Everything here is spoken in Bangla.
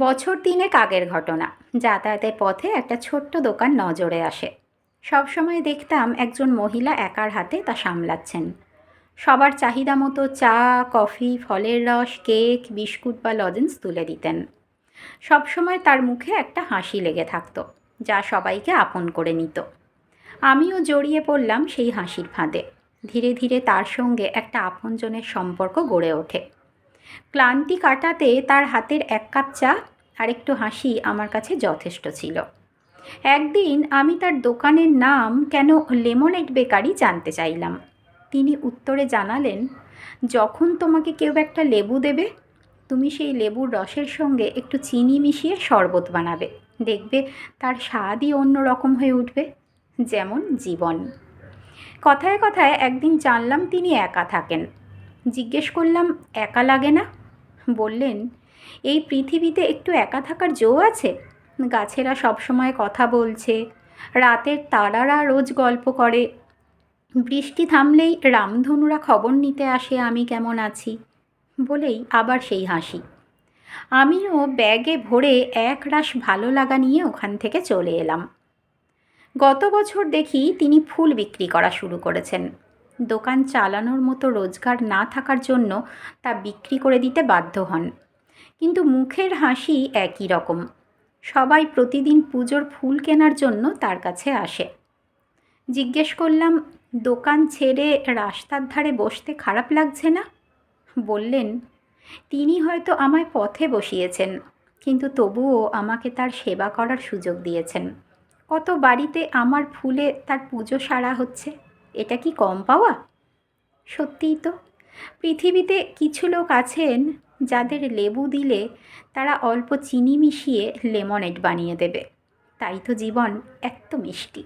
বছর তিনেক আগের ঘটনা। যাতায়াতের পথে একটা ছোট্ট দোকান নজরে আসে। সবসময় দেখতাম একজন মহিলা একার হাতে তা সামলাচ্ছেন। সবার চাহিদা মতো চা, কফি, ফলের রস, কেক, বিস্কুট বা লজেন্স তুলে দিতেন। সবসময় তার মুখে একটা হাসি লেগে থাকতো, যা সবাইকে আপন করে নিত। আমিও জড়িয়ে পড়লাম সেই হাসির ফাঁদে। ধীরে ধীরে তার সঙ্গে একটা আপনজনের সম্পর্ক গড়ে ওঠে। ক্লান্তি কাটাতে তার হাতের এক কাপ চা আর একটু হাসি আমার কাছে যথেষ্ট ছিল। একদিন আমি তার দোকানের নাম কেন লেমনেড বেকারি জানতে চাইলাম। তিনি উত্তরে জানালেন, যখন তোমাকে কেউ একটা লেবু দেবে, তুমি সেই লেবুর রসের সঙ্গে একটু চিনি মিশিয়ে শরবত বানাবে। দেখবে তার স্বাদই অন্য রকম হয়ে উঠবে, যেমন জীবন। কথায় কথায় একদিন জানলাম তিনি একা থাকেন। জিজ্ঞেস করলাম, একা লাগে না? বললেন, এই পৃথিবীতে একটু একা থাকার জো আছে? গাছেরা সবসময় কথা বলছে, রাতের তারারা রোজ গল্প করে। বৃষ্টি থামলেই রামধনুরা খবর নিতে আসে, আমি কেমন আছি? বলেই আবার সেই হাসি। আমিও ব্যাগে ভরে এক রাশ ভালো লাগা নিয়ে ওখান থেকে চলে এলাম। গত বছর দেখি তিনি ফুল বিক্রি করা শুরু করেছেন। দোকান চালানোর মতো রোজগার না থাকার জন্য তা বিক্রি করে দিতে বাধ্য হন। কিন্তু মুখের হাসি একই রকম। সবাই প্রতিদিন পুজোর ফুল কেনার জন্য তার কাছে আসে। জিজ্ঞেস করলাম, দোকান ছেড়ে রাস্তার ধারে বসতে খারাপ লাগছে না? বললেন, তিনি হয়তো আমায় পথে বসিয়েছেন, কিন্তু তবুও আমাকে তার সেবা করার সুযোগ দিয়েছেন। কত বাড়িতে আমার ফুলে তার পুজো সারা হচ্ছে? এটা কি কম পাওয়া? সত্যিই তো। পৃথিবীতে কিছু লোক আছেন যাদের লেবু দিলে তারা অল্প চিনি মিশিয়ে লেমনেড বানিয়ে দেবে। তাই তো জীবন এত মিষ্টি।